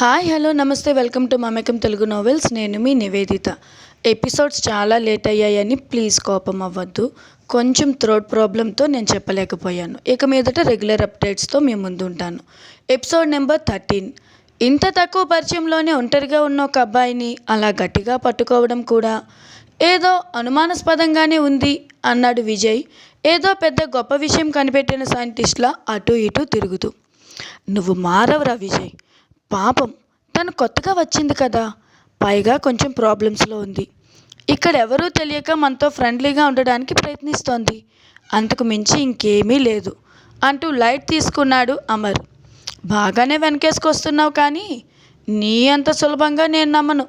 Hi hello namaste welcome to Mamekam Telugu novels నేను మీ Nivedita. Episodes చాలా లేట్ అయ్యాయని ప్లీజ్ కోపం అవ్వద్దు. కొంచెం థ్రోట్ ప్రాబ్లంతో నేను చెప్పలేకపోయాను. ఇక మీదట రెగ్యులర్ అప్డేట్స్తో మీ ముందు ఉంటాను ఎపిసోడ్ నెంబర్ థర్టీన్ ఇంత తక్కువ పరిచయంలోనే ఒంటరిగా ఉన్న ఒక అబ్బాయిని అలా గట్టిగా పట్టుకోవడం కూడా. ఏదో అనుమానాస్పదంగానే ఉంది అన్నాడు విజయ్. ఏదో పెద్ద గొప్ప విషయం కనిపెట్టిన సైంటిస్ట్లా అటు ఇటు తిరుగుతూ. నువ్వు మారవరా విజయ్. పాపం తను కొత్తగా వచ్చింది కదా. పైగా కొంచెం ప్రాబ్లమ్స్లో ఉంది. ఇక్కడ ఎవరూ తెలియక మనతో ఫ్రెండ్లీగా ఉండడానికి ప్రయత్నిస్తోంది. అంతకు మించి ఇంకేమీ లేదు అంటూ లైట్ తీసుకున్నాడు అమర్. బాగానే వెనకేసుకొస్తున్నావు కానీ నీ అంత సులభంగా నేను నమ్మను.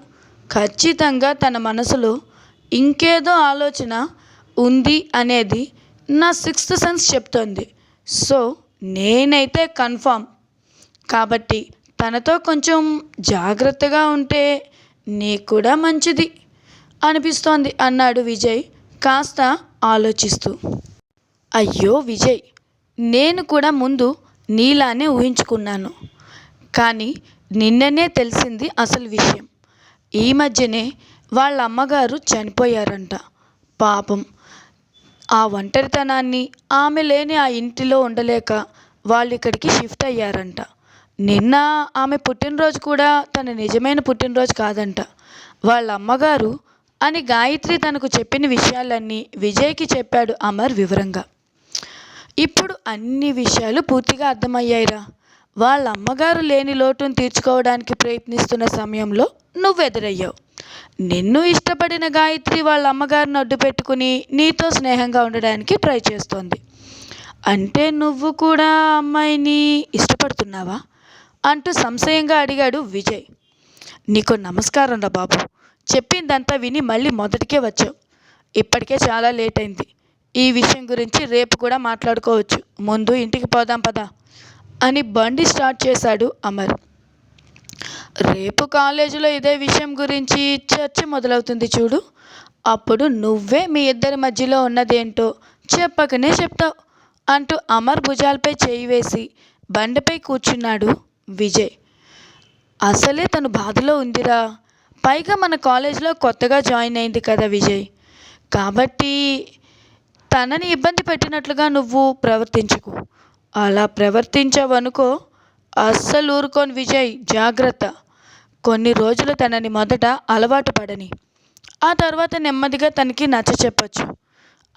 ఖచ్చితంగా తన మనసులో ఇంకేదో ఆలోచన ఉంది అనేది నా సిక్స్త్ సెన్స్ చెప్తోంది. సో నేనైతే కన్ఫామ్. కాబట్టి తనతో కొంచెం జాగ్రత్తగా ఉంటే నీకు కూడా మంచిది అనిపిస్తోంది అన్నాడు విజయ్ కాస్త ఆలోచిస్తూ. అయ్యో విజయ్ నేను కూడా ముందు నీలానే ఊహించుకున్నాను. కానీ నిన్ననే తెలిసింది అసలు విషయం. ఈ మధ్యనే వాళ్ళ అమ్మగారు చనిపోయారంట. పాపం. ఆ ఒంటరితనాన్ని ఆమె లేని ఆ ఇంటిలో ఉండలేక వాళ్ళు ఇక్కడికి షిఫ్ట్ అయ్యారంట. నిన్న ఆమె పుట్టినరోజు కూడా తన నిజమైన పుట్టినరోజు కాదంట. వాళ్ళ అమ్మగారు అని గాయత్రి తనకు చెప్పిన విషయాలన్నీ విజయ్కి చెప్పాడు అమర్ వివరంగా. ఇప్పుడు అన్ని విషయాలు పూర్తిగా అర్థమయ్యాయిరా. వాళ్ళ అమ్మగారు లేని లోటును తీర్చుకోవడానికి ప్రయత్నిస్తున్న సమయంలో నువ్వు ఎదురయ్యావు నిన్ను ఇష్టపడిన గాయత్రి వాళ్ళ అమ్మగారిని అడ్డు పెట్టుకుని నీతో స్నేహంగా ఉండడానికి ట్రై చేస్తోంది. అంటే నువ్వు కూడా అమ్మాయిని ఇష్టపడుతున్నావా? అంటూ సంశయంగా అడిగాడు విజయ్. నీకు నమస్కారం రా బాబు. చెప్పిందంతా విని మళ్ళీ మొదటికే వచ్చావు. ఇప్పటికే చాలా లేట్ అయింది. ఈ విషయం గురించి రేపు కూడా మాట్లాడుకోవచ్చు. ముందు ఇంటికి పోదాం పదా అని బండి స్టార్ట్ చేశాడు అమర్. రేపు కాలేజీలో ఇదే విషయం గురించి చర్చ మొదలవుతుంది చూడు. అప్పుడు నువ్వే మీ ఇద్దరి మధ్యలో ఉన్నదేంటో చెప్పకనే చెప్తావు అంటూ అమర్ భుజాలపై చేయి వేసి బండిపై కూర్చున్నాడు విజయ్. అసలే తను బాధలో ఉందిరా. పైగా మన కాలేజ్లో కొత్తగా జాయిన్ అయింది కదా విజయ్. కాబట్టి తనని ఇబ్బంది పెట్టినట్లుగా నువ్వు ప్రవర్తించుకు. అలా ప్రవర్తించావనుకో అస్సలు ఊరుకోని విజయ్ జాగ్రత్త. కొన్ని రోజులు తనని మొదట అలవాటు పడని. ఆ తర్వాత నెమ్మదిగా తనకి నచ్చ చెప్పచ్చు.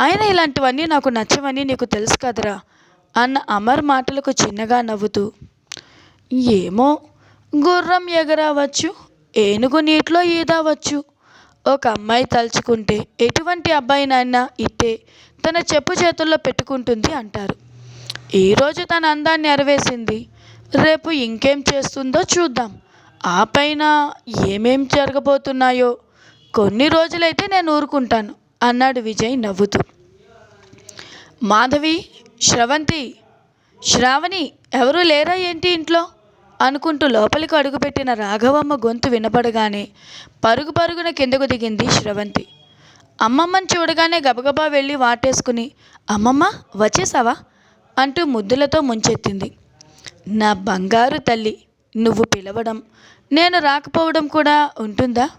అయినా ఇలాంటివన్నీ నాకు నచ్చవని నీకు తెలుసు కదరా. అన్న అమర్ మాటలకు చిన్నగా నవ్వుతూ. ఏమో గుర్రం ఎగరవచ్చు ఏనుగు నీటిలో ఈదవచ్చు. ఒక అమ్మాయి తలుచుకుంటే ఎటువంటి అబ్బాయినైనా ఇట్టే తన చెప్పు చేతుల్లో పెట్టుకుంటుంది అంటారు. ఈరోజు తన అందాన్ని అరవేసింది. రేపు ఇంకేం చేస్తుందో చూద్దాం. ఆ పైన ఏమేం జరగబోతున్నాయో. కొన్ని రోజులైతే నేను ఊరుకుంటాను అన్నాడు విజయ్ నవ్వుతూ. మాధవి శ్రవంతి శ్రావణి ఎవరూ లేరా ఏంటి ఇంట్లో? అనుకుంటూ లోపలికి అడుగుపెట్టిన రాఘవమ్మ గొంతు వినపడగానే పరుగు పరుగున కిందకు దిగింది శ్రవంతి. అమ్మమ్మని చూడగానే గబగబా వెళ్ళి వాటేసుకుని అమ్మమ్మ వచ్చేసావా? అంటూ ముద్దులతో ముంచెత్తింది. నా బంగారు తల్లి నువ్వు పిలవడం నేను రాకపోవడం కూడా ఉంటుందా?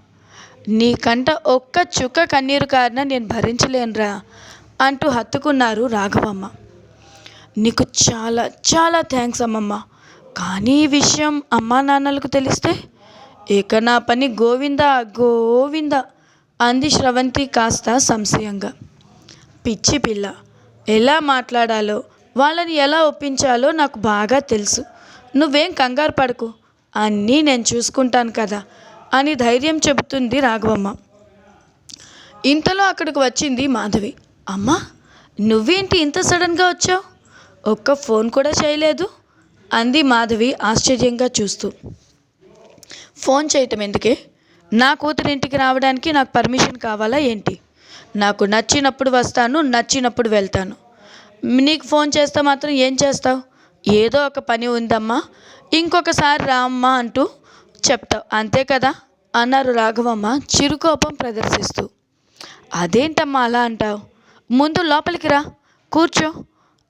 నీ కంట ఒక్క చుక్క కన్నీరు కారణం నేను భరించలేనురా అంటూ హత్తుకున్నారు రాఘవమ్మ. నీకు చాలా చాలా థ్యాంక్స్ అమ్మమ్మ. కానీ ఈ విషయం అమ్మా నాన్నలకు తెలిస్తే ఇక నా పని గోవింద గోవింద అంది శ్రవంతి కాస్త సంశయంగా. పిచ్చి పిల్ల ఎలా మాట్లాడాలో వాళ్ళని ఎలా ఒప్పించాలో నాకు బాగా తెలుసు. నువ్వేం కంగారు పడకు అన్నీ నేను చూసుకుంటాను కదా అని ధైర్యం చెబుతుంది రాఘవమ్మ. ఇంతలో అక్కడికి వచ్చింది మాధవి. అమ్మా నువ్వేంటి ఇంత సడన్గా వచ్చావు? ఒక్క ఫోన్ కూడా చేయలేదు? అంది మాధవి ఆశ్చర్యంగా చూస్తూ. ఫోన్ చేయటం ఎందుకే? నా కూతురు ఇంటికి రావడానికి నాకు పర్మిషన్ కావాలా ఏంటి? నాకు నచ్చినప్పుడు వస్తాను నచ్చినప్పుడు వెళ్తాను. నీకు ఫోన్ చేస్తే మాత్రం ఏం చేస్తావు? ఏదో ఒక పని ఉందమ్మా ఇంకొకసారి రా అమ్మా అంటూ చెప్తావు. అంతే కదా? అన్నారు రాఘవమ్మ చిరుకోపం ప్రదర్శిస్తూ. అదేంటమ్మా అలా అంటావు? ముందు లోపలికి రా కూర్చో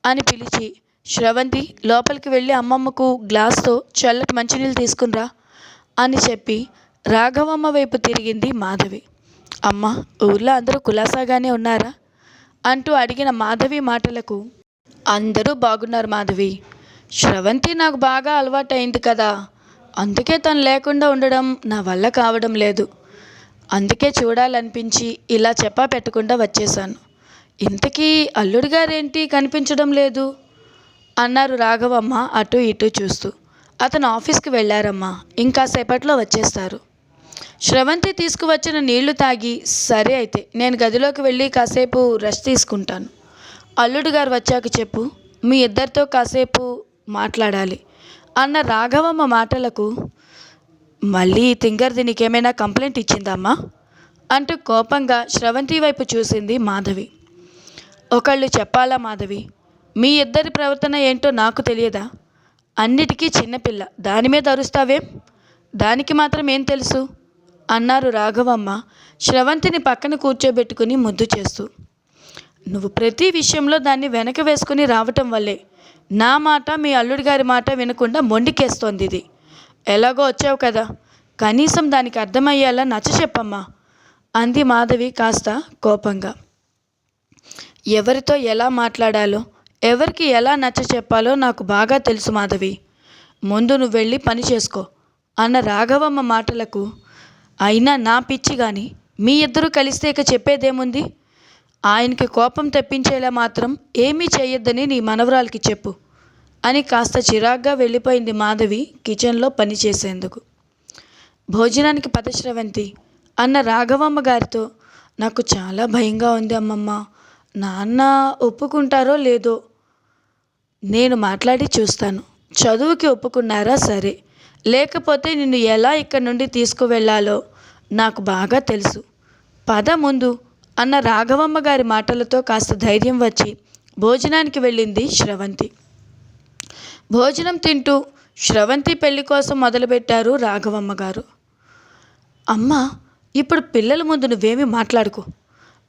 అని పిలిచి శ్రవంతి లోపలికి వెళ్ళి అమ్మమ్మకు గ్లాస్తో చల్లటి మంచినీళ్ళు తీసుకునిరా అని చెప్పి రాఘవమ్మ వైపు తిరిగింది మాధవి. అమ్మ ఊర్లో అందరూ కులాసాగానే ఉన్నారా? అంటూ అడిగిన మాధవి మాటలకు అందరూ బాగున్నారు మాధవి. శ్రవంతి నాకు బాగా అలవాటైంది కదా అందుకే తను లేకుండా ఉండడం నా వల్ల కావడం లేదు. అందుకే చూడాలనిపించి ఇలా చెప్పా పెట్టకుండా వచ్చేసాను ఇంతకీ అల్లుడు గారేంటి కనిపించడం లేదు? అన్నారు రాఘవమ్మ అటు ఇటు చూస్తూ. అతను ఆఫీస్కి వెళ్ళారమ్మా ఇంకా సేపట్లో వచ్చేస్తారు. శ్రవంతి తీసుకువచ్చిన నీళ్ళు తాగి సరే అయితే నేను గదిలోకి వెళ్ళి కాసేపు రెస్ట్ తీసుకుంటాను. అల్లుడు గారు వచ్చాక చెప్పు మీ ఇద్దరితో కాసేపు మాట్లాడాలి అన్న రాఘవమ్మ మాటలకు మళ్ళీ ఈ తింగర్ది నీకేమైనా కంప్లైంట్ ఇచ్చిందమ్మా? అంటూ కోపంగా శ్రవంతి వైపు చూసింది మాధవి. ఒకళ్ళు చెప్పాలా మాధవి మీ ఇద్దరి ప్రవర్తన ఏంటో నాకు తెలియదా? అన్నిటికీ చిన్నపిల్ల దాని మీద అరుస్తావేం? దానికి మాత్రం ఏం తెలుసు? అన్నారు రాఘవమ్మ శ్రవంతిని పక్కన కూర్చోబెట్టుకుని ముద్దు చేస్తూ. నువ్వు ప్రతి విషయంలో దాన్ని వెనక వేసుకుని రావటం వల్లే. నా మాట మీ అల్లుడి గారి మాట వినకుండా మొండికేస్తోంది ఇది. ఎలాగో వచ్చావు కదా. కనీసం దానికి అర్థమయ్యేలా నచ్చ చెప్పమ్మా అంది మాధవి కాస్త కోపంగా. ఎవరితో ఎలా మాట్లాడాలో ఎవరికి ఎలా నచ్చ చెప్పాలో నాకు బాగా తెలుసు మాధవి. ముందు నువ్వు వెళ్ళి పని చేసుకో అన్న రాఘవమ్మ మాటలకు. అయినా నా పిచ్చి కానీ మీ ఇద్దరూ కలిస్తే ఇక చెప్పేదేముంది? ఆయనకి కోపం తెప్పించేలా మాత్రం ఏమీ చేయొద్దని నీ మనవరాలకి చెప్పు అని కాస్త చిరాగ్గా వెళ్ళిపోయింది మాధవి కిచెన్లో పని చేసేందుకు. భోజనానికి పదశ్రవంతి అన్న రాఘవమ్మ గారితో నాకు చాలా భయంగా ఉంది అమ్మమ్మ. నాన్న ఒప్పుకుంటారో లేదో నేను మాట్లాడి చూస్తాను. చదువుకి ఒప్పుకున్నారా సరే. లేకపోతే నిన్ను ఎలా ఇక్కడి నుండి తీసుకువెళ్ళాలో నాకు బాగా తెలుసు. పద ముందు అన్న రాఘవమ్మ గారి మాటలతో కాస్త ధైర్యం వచ్చి భోజనానికి వెళ్ళింది శ్రవంతి. భోజనం తింటూ శ్రవంతి పెళ్ళి కోసం మొదలుపెట్టారు రాఘవమ్మ గారు. అమ్మ ఇప్పుడు పిల్లల ముందు నువ్వేమీ మాట్లాడుకో.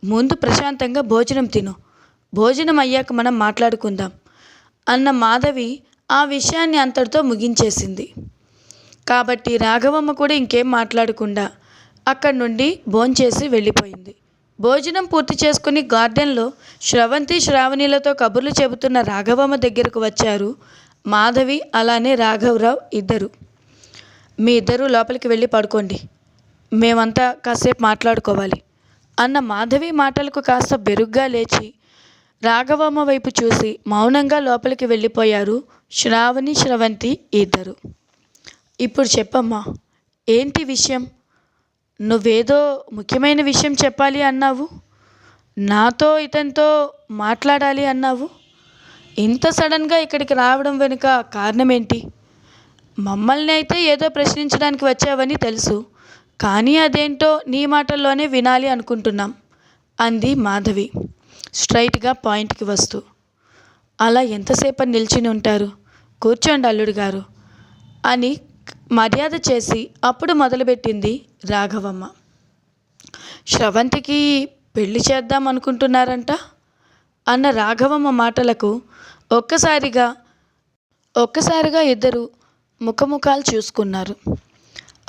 ముందు ప్రశాంతంగా భోజనం తిను. భోజనం అయ్యాక మనం మాట్లాడుకుందాం. అన్న మాధవి ఆ విషయాన్ని అంతటితో ముగించేసింది. కాబట్టి రాఘవమ్మ కూడా ఇంకేం మాట్లాడకుండా అక్కడి నుండి భోంచేసి వెళ్ళిపోయింది. భోజనం పూర్తి చేసుకుని గార్డెన్లో శ్రవంతి శ్రావణిలతో కబుర్లు చెబుతున్న రాఘవమ్మ దగ్గరకు వచ్చారు. మాధవి అలానే రాఘవరావు ఇద్దరు. మీ ఇద్దరూ లోపలికి వెళ్ళి పడుకోండి. మేమంతా కాసేపు మాట్లాడుకోవాలి. అన్న మాధవి మాటలకు కాస్త బెరుగ్గా లేచి రాఘవమ్మ వైపు చూసి మౌనంగా లోపలికి వెళ్ళిపోయారు శ్రావణి శ్రవంతి ఇద్దరు. ఇప్పుడు చెప్పమ్మా ఏంటి విషయం? నువ్వేదో ముఖ్యమైన విషయం చెప్పాలి అన్నావు? నాతో ఇతనితో మాట్లాడాలి అన్నావు? ఇంత సడన్గా ఇక్కడికి రావడం వెనుక కారణం ఏంటి మమ్మల్ని అయితే ఏదో ప్రశ్నించడానికి వచ్చావని తెలుసు కానీ అదేంటో నీ మాటల్లోనే వినాలి అనుకుంటున్నాం అంది మాధవి. స్ట్రైట్గా పాయింట్కి వస్తూ అలా ఎంతసేపు నిల్చుని ఉంటారు? కూర్చోండి అల్లుడు గారు అని మర్యాద చేసి అప్పుడు మొదలుపెట్టింది రాఘవమ్మ. శ్రవంతికి పెళ్ళి చేద్దాం అనుకుంటున్నారంట? అన్న రాఘవమ్మ మాటలకు ఒక్కసారిగా ఒక్కసారిగా ఇద్దరు ముఖముఖాలు చూసుకున్నారు.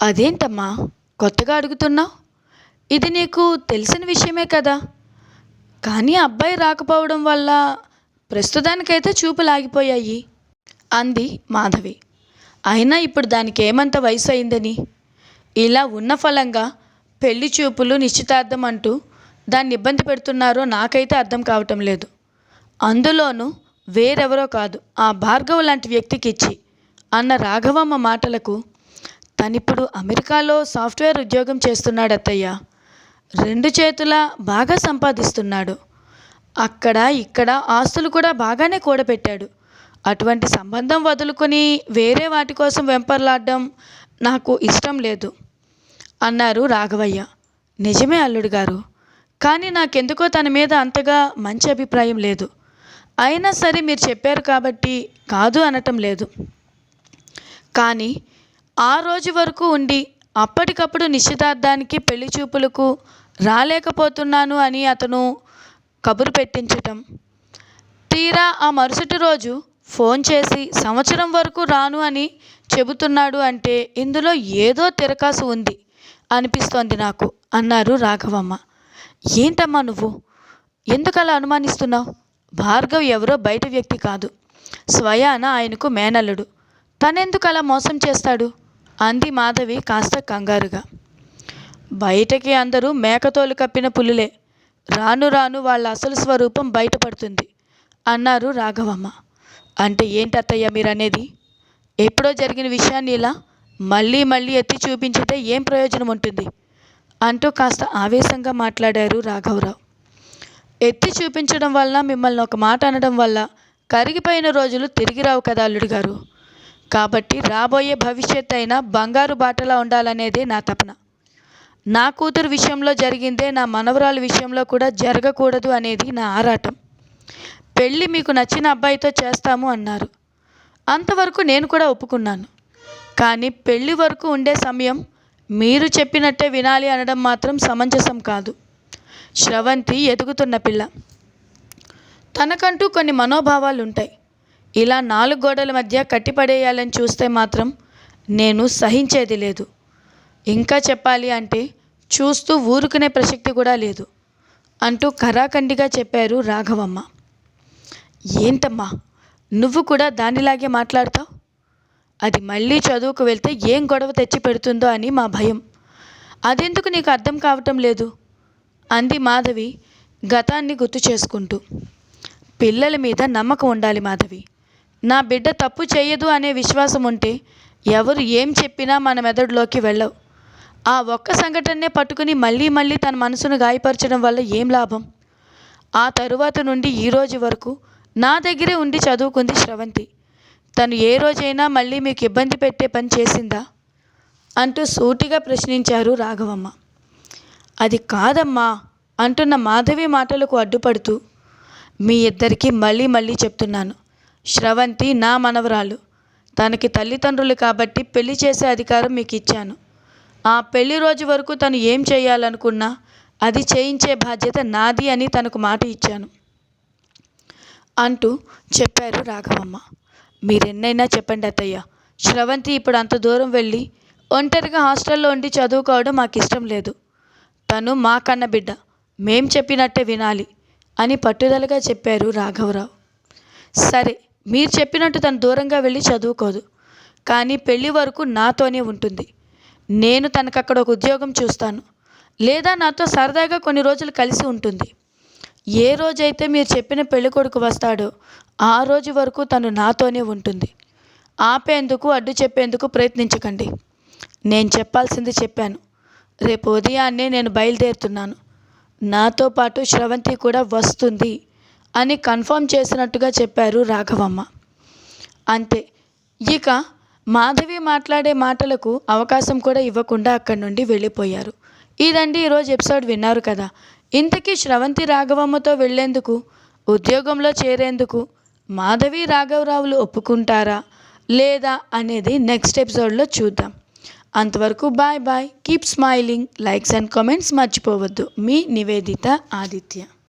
అదేంటమ్మా కొత్తగా అడుగుతున్నావు? ఇది నీకు తెలిసిన విషయమే కదా? కానీ అబ్బాయి రాకపోవడం వల్ల ప్రస్తుతానికైతే చూపులు ఆగిపోయాయి అంది మాధవి. అయినా ఇప్పుడు దానికి ఏమంత వయసు అయిందని? ఇలా ఉన్న ఫలంగా పెళ్ళి చూపులు నిశ్చితార్థం అంటూ దాన్ని ఇబ్బంది పెడుతున్నారో నాకైతే అర్థం కావటం లేదు. అందులోనూ వేరెవరో కాదు ఆ భార్గవ్ లాంటి వ్యక్తికి ఇచ్చి అన్న రాఘవమ్మ మాటలకు తనిప్పుడు అమెరికాలో సాఫ్ట్వేర్ ఉద్యోగం చేస్తున్నాడు అత్తయ్య రెండు చేతుల బాగా సంపాదిస్తున్నాడు. అక్కడ ఇక్కడ ఆస్తులు కూడా బాగానే కూడబెట్టాడు. అటువంటి సంబంధం వదులుకొని వేరే వాటి కోసం వెంపర్లాడడం నాకు ఇష్టం లేదు. అన్నారు రాఘవయ్య. నిజమే అల్లుడు గారు. కానీ నాకెందుకో తన మీద అంతగా మంచి అభిప్రాయం లేదు. అయినా సరే మీరు చెప్పారు కాబట్టి కాదు అనటం లేదు. కానీ ఆ రోజు వరకు ఉండి అప్పటికప్పుడు నిశ్చితార్థానికి పెళ్ళి చూపులకు రాలేకపోతున్నాను అని అతను కబురు పెట్టించటం. తీరా ఆ మరుసటి రోజు ఫోన్ చేసి సంవత్సరం వరకు రాను అని చెబుతున్నాడు అంటే ఇందులో ఏదో తిరకాసు ఉంది అనిపిస్తోంది నాకు అన్నారు రాఘవమ్మ. ఏంటమ్మా నువ్వు? ఎందుకలా అనుమానిస్తున్నావు? భార్గవ్ ఎవరో బయట వ్యక్తి కాదు. స్వయాన ఆయనకు మేనల్లుడు. తనెందుకు అలా మోసం చేస్తాడు? అంది మాధవి కాస్త కంగారుగా. బయటకి అందరూ మేకతోలు కప్పిన పులులే. రాను రాను వాళ్ళ అసలు స్వరూపం బయటపడుతుంది అన్నారు రాఘవమ్మ. అంటే ఏంటి అత్తయ్య మీరనేది? ఎప్పుడో జరిగిన విషయాన్ని ఇలా మళ్ళీ మళ్ళీ ఎత్తి చూపించితే ఏం ప్రయోజనం ఉంటుంది? అంటూ కాస్త ఆవేశంగా మాట్లాడారు రాఘవరావు. ఎత్తి చూపించడం వల్ల మిమ్మల్ని ఒక మాట అనడం వల్ల కరిగిపోయిన రోజులు తిరిగి రావు కదా అల్లుడు గారు. కాబట్టి రాబోయే భవిష్యత్ అయినా బంగారు బాటలా ఉండాలనేదే నా తపన. నా కూతురు విషయంలో జరిగిందే నా మనవరాలు విషయంలో కూడా జరగకూడదు అనేది నా ఆరాటం. పెళ్ళి మీకు నచ్చిన అబ్బాయితో చేస్తాము అన్నారు. అంతవరకు నేను కూడా ఒప్పుకున్నాను. కానీ పెళ్ళి వరకు ఉండే సమయం మీరు చెప్పినట్టే వినాలి అనడం మాత్రం సమంజసం కాదు. శ్రవంతి ఎదుగుతున్న పిల్ల. తనకంటూ కొన్ని మనోభావాలు ఉంటాయి ఇలా నాలుగు గోడల మధ్య కట్టిపడేయాలని చూస్తే మాత్రం నేను సహించేది లేదు. ఇంకా చెప్పాలి అంటే చూస్తూ ఊరుకునే ప్రసక్తి కూడా లేదు అంటూ కరాఖండిగా చెప్పారు రాఘవమ్మ. ఏంటమ్మా నువ్వు కూడా దానిలాగే మాట్లాడతావు? అది మళ్ళీ చదువుకు వెళ్తే ఏం గొడవ తెచ్చి పెడుతుందో అని మా భయం. అదెందుకు నీకు అర్థం కావటం లేదు? అంది మాధవి గతాన్ని గుర్తు చేసుకుంటూ. పిల్లల మీద నమ్మకం ఉండాలి మాధవి. నా బిడ్డ తప్పు చేయదు అనే విశ్వాసం ఉంటే ఎవరు ఏం చెప్పినా మన మెదడులోకి వెళ్ళవు. ఆ ఒక్క సంఘటనే పట్టుకుని మళ్ళీ మళ్ళీ తన మనసును గాయపరచడం వల్ల ఏం లాభం? ఆ తరువాత నుండి ఈ రోజు వరకు నా దగ్గరే ఉండి చదువుకుంది శ్రవంతి. తను ఏ రోజైనా మళ్ళీ మీకు ఇబ్బంది పెట్టే పని చేసిందా? అంటూ సూటిగా ప్రశ్నించారు రాఘవమ్మ. అది కాదమ్మా అంటున్న మాధవి మాటలకు అడ్డుపడుతూ మీ ఇద్దరికీ మళ్ళీ మళ్ళీ చెప్తున్నాను. శ్రవంతి నా మనవరాలు తనకి తల్లిదండ్రులు కాబట్టి పెళ్ళి చేసే అధికారం మీకు ఇచ్చాను ఆ పెళ్ళి రోజు వరకు తను ఏం చేయాలనుకున్నా అది చేయించే బాధ్యత నాది అని తనకు మాట ఇచ్చాను. అంటూ చెప్పారు రాఘవమ్మ. మీరెన్నైనా చెప్పండి అత్తయ్య. శ్రవంతి ఇప్పుడు అంత దూరం వెళ్ళి ఒంటరిగా హాస్టల్లో ఉండి చదువుకోవడం మాకు ఇష్టం లేదు. తను మా కన్న బిడ్డ మేం చెప్పినట్టే వినాలి అని పట్టుదలగా చెప్పారు రాఘవరావు. సరే మీరు చెప్పినట్టు తను దూరంగా వెళ్ళి చదువుకోదు. కానీ పెళ్ళి వరకు నాతోనే ఉంటుంది. నేను తనకు అక్కడ ఒక ఉద్యోగం చూస్తాను. లేదా నాతో సరదాగా కొన్ని రోజులు కలిసి ఉంటుంది. ఏ రోజైతే మీరు చెప్పిన పెళ్ళి కొడుకు వస్తాడో ఆ రోజు వరకు తను నాతోనే ఉంటుంది. ఆపేందుకు అడ్డు చెప్పేందుకు ప్రయత్నించకండి. నేను చెప్పాల్సింది చెప్పాను. రేపు ఉదయాన్నే నేను బయలుదేరుతున్నాను. నాతో పాటు శ్రవంతి కూడా వస్తుంది. అని కన్ఫర్మ్ చేసినట్టుగా చెప్పారు రాఘవమ్మ. అంతే. ఇక మాధవి మాట్లాడే మాటలకు అవకాశం కూడా ఇవ్వకుండా అక్కడి నుండి వెళ్ళిపోయారు. ఇదండి ఈరోజు ఎపిసోడ్ విన్నారు కదా. ఇంతకీ శ్రవంతి రాఘవమ్మతో వెళ్ళేందుకు ఉద్యోగంలో చేరేందుకు మాధవి రాఘవరావులు ఒప్పుకుంటారా లేదా అనేది నెక్స్ట్ ఎపిసోడ్లో చూద్దాం. అంతవరకు bye bye. Keep smiling likes and comments మర్చిపోవద్దు. మీ నివేదిత ఆదిత్య.